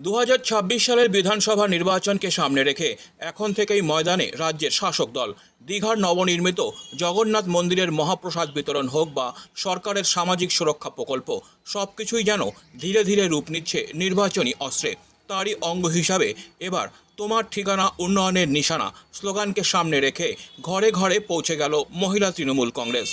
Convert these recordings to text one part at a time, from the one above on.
দু হাজার ছাব্বিশ সালের বিধানসভা নির্বাচনকে সামনে রেখে এখন থেকেই ময়দানে রাজ্যের শাসক দল। দীঘার নবনির্মিত জগন্নাথ মন্দিরের মহাপ্রসাদ বিতরণ হোক বা সরকারের সামাজিক সুরক্ষা প্রকল্প সব কিছুই যেন ধীরে ধীরে রূপ নিচ্ছে নির্বাচনী অস্ত্রে। তারই অঙ্গ হিসাবে এবার তোমার ঠিকানা উন্নয়নের নিশানা, স্লোগানকে সামনে রেখে ঘরে ঘরে পৌঁছে গেল মহিলা তৃণমূল কংগ্রেস।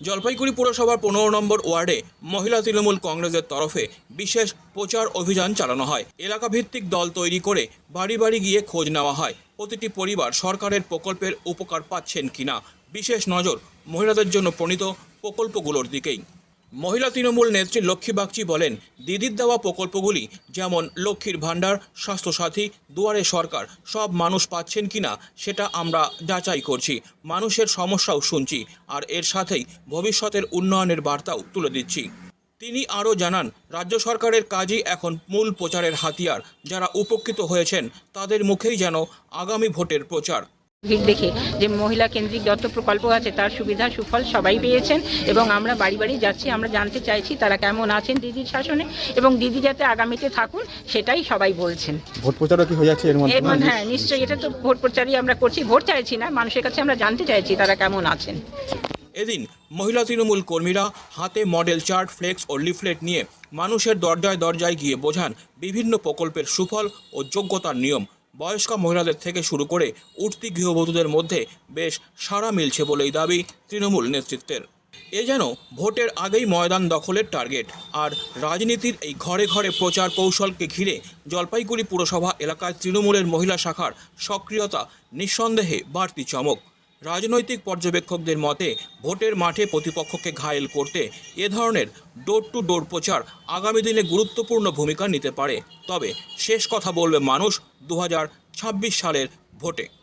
জলপাইগুড়ি পুরসভার পনেরো নম্বর ওয়ার্ডে মহিলা তৃণমূল কংগ্রেসের তরফে বিশেষ প্রচার অভিযান চালানো হয়। এলাকা ভিত্তিক দল তৈরি করে বাড়ি বাড়ি গিয়ে খোঁজ নেওয়া হয়। প্রতিটি পরিবার সরকারের প্রকল্পের উপকার পাচ্ছেন কিনা? বিশেষ নজর মহিলাদের জন্য প্রণীত প্রকল্পগুলোর দিকেই। মহিলা তৃণমূল নেত্রী লক্ষ্মী বাগচি বলেন, দিদির দেওয়া প্রকল্পগুলি, যেমন লক্ষ্মীর ভাণ্ডার, স্বাস্থ্যসাথী, দুয়ারে সরকার, সব মানুষ পাচ্ছেন কিনা, সেটা আমরা যাচাই করছি। মানুষের সমস্যাও শুনছি, আর এর সাথেই ভবিষ্যতের উন্নয়নের বার্তাও তুলে দিচ্ছি। তিনি আরও জানান, রাজ্য সরকারের কাজই এখন মূল প্রচারের হাতিয়ার। যারা উপকৃত হয়েছেন, তাদের মুখেই যেন আগামী ভোটের প্রচার। দিক দেখে যে মহিলা কেন্দ্রিক যত প্রকল্প আছে তার সুবিধা সুফল সবাই পেয়েছেন এবং আমরা বাড়ি বাড়ি যাচ্ছি আমরা জানতে চাইছি তারা কেমন আছেন দিদির শাসনে এবং দিদি যাতে আগামীতে থাকুন সেটাই সবাই বলছেন। ভোট প্রচারও কি হয়ে যাচ্ছে এর মধ্যে? এবং হ্যাঁ নিশ্চয়ই এটা তো ভোট প্রচারই আমরা করছি ভোট চাইছি না মানুষের কাছে আমরা জানতে চাইছি তারা কেমন আছেন। এদিন মহিলা তৃণমূল কর্মীরা হাতে মডেল চার্ট ফ্লেক্স ও লিফলেট নিয়ে মানুষের দরজায় দরজায় গিয়ে বোঝান বিভিন্ন প্রকল্পের সুফল ও যোগ্যতার নিয়ম। বয়স্ক মহিলাদের থেকে শুরু করে উঠতি গৃহবধূদের মধ্যে বেশ সাড়া মিলছে বলেই দাবি তৃণমূল নেতৃত্বের। এ যেন ভোটের আগেই ময়দান দখলের টার্গেট আর রাজনীতির এই ঘরে ঘরে প্রচার কৌশলকে ঘিরে জলপাইগুড়ি পুরসভা এলাকায় তৃণমূলের মহিলা শাখার সক্রিয়তা নিঃসন্দেহে বাড়তি চমক। রাজনৈতিক পর্যবেক্ষকদের মতে, ভোটের মাঠে প্রতিপক্ষকে ঘায়েল করতে এ ধরনের ডোর টু ডোর প্রচার আগামী দিনে গুরুত্বপূর্ণ ভূমিকা নিতে পারে। তবে শেষ কথা বলবে মানুষ দু হাজার ছাব্বিশ সালের ভোটে।